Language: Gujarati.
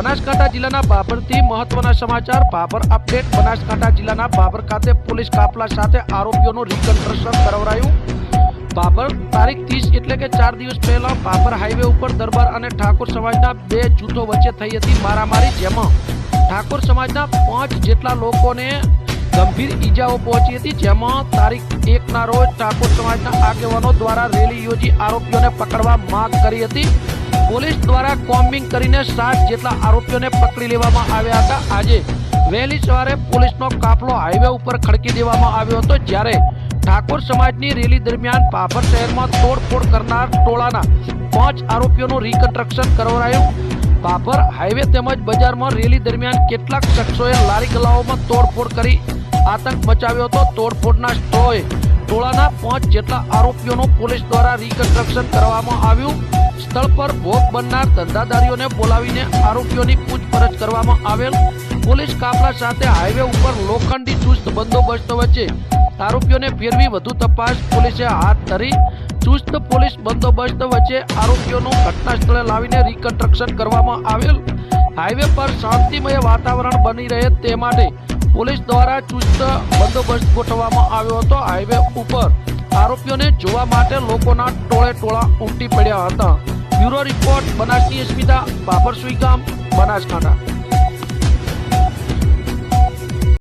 બનાસકાંઠા જિલ્લાના બાબરથી મહત્વના સમાચાર. બાબર અપડેટ. બનાસકાંઠા જિલ્લાના બાબર ખાતે પોલીસ કાફલા સાથે આરોપીઓનું રિકન્સ્ટ્રક્શન કરાવરાયું. બાબર તારીખ ત્રીસ એટલે કે ચાર દિવસ પહેલા બાબર હાઈવે ઉપર દરબાર અને ઠાકોર સમાજના બે જૂથો વચ્ચે થઈ હતી મારામારી, જેમાં ઠાકોર સમાજના પાંચ જેટલા લોકોને ગંભીર ઈજાઓ પહોંચી હતી, જેમાં તારીખ એકના રોજ ઠાકોર સમાજના આગેવાનો દ્વારા રેલી યોજી આરોપીઓને પકડવા માંગ કરી હતી. પોલીસ દ્વારા કોમ્બિંગ કરીને સાત જેટલા આરોપીઓને પકડી લેવામાં આવ્યા હતા. આજે વહેલી સવારે પોલીસનો કાફલો હાઈવે ઉપર ખડકી દેવામાં આવ્યો હતો, જ્યારે ઠાકોર સમાજની રેલી દરમિયાન પાભર શહેરમાં તોડફોડ કરનાર ટોળાના પાંચ આરોપીઓનું રિકન્સ્ટ્રક્શન કરવાયું. પાભર હાઈવે તેમજ બજારમાં રેલી દરમિયાન કેટલાક શખ્સોએ લારી ગલાઓમાં તોડફોડ કરી આતંક મચાવ્યો હતો. તોડફોડના સ્થળોએ ટોળાના પાંચ જેટલા આરોપીઓનું પોલીસ દ્વારા રિકન્સ્ટ્રક્શન કરવામાં આવ્યું. સ્થળ પર ભોગ બનનાર ધંધાદારીઓને બોલાવીને આરોપીઓની પૂછપરછ કરવામાં આવેલ. પોલીસ કાફલા સાથે હાઈવે ઉપર લોખંડી ચુસ્ત બંદોબસ્ત વચ્ચે આરોપીઓને ફેરવી વધુ તપાસ પોલીસે હાથ ધરી. ચુસ્ત પોલીસ બંદોબસ્ત વચ્ચે આરોપીઓનું ઘટના સ્થળે લાવીને રિકન્સ્ટ્રક્શન કરવામાં આવેલ. હાઈવે પર શાંતિમય વાતાવરણ બની રહે તે માટે પોલીસ દ્વારા ચુસ્ત બંદોબસ્ત ગોઠવવામાં આવ્યો હતો. હાઈવે ઉપર આરોપીઓને જોવા માટે લોકોના ટોળે ટોળા ઉમટી પડ્યા હતા. બ્યુરો રિપોર્ટ બનાસની અસ્મિતા બાબર સુઈગામ બનાસકાંઠા.